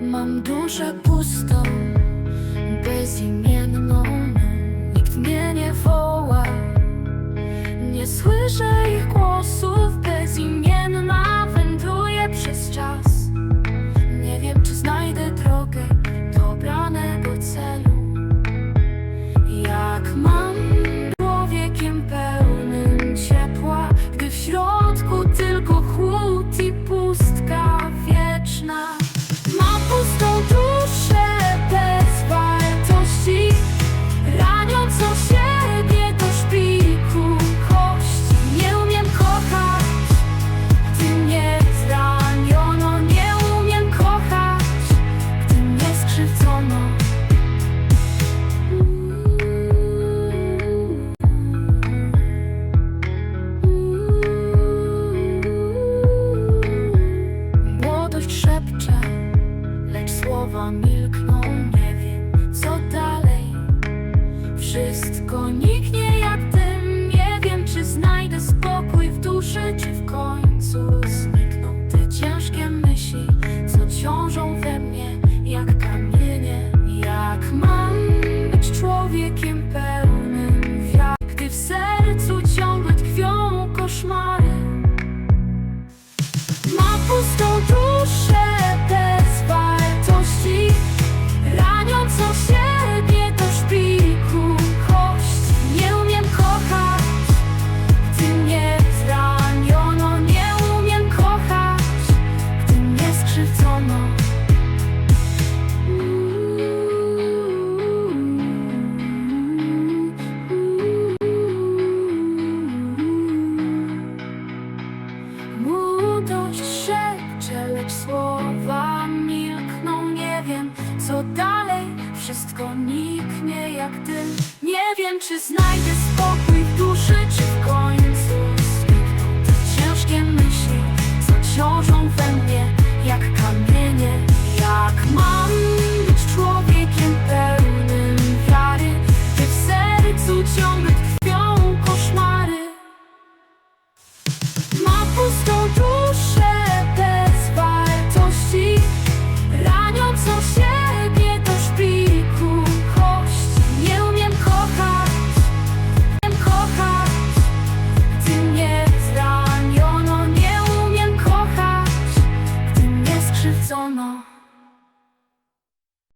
Mam duszę pustą, bezimienną. Nikt mnie nie woła. Nie słyszę ich głosów Bezimienna. Wędruję przez czas. Słowa milkną, no nie wiem co dalej. Wszystko nie go niknie jak ty. Nie wiem, czy znajdę spokój w duszy, czy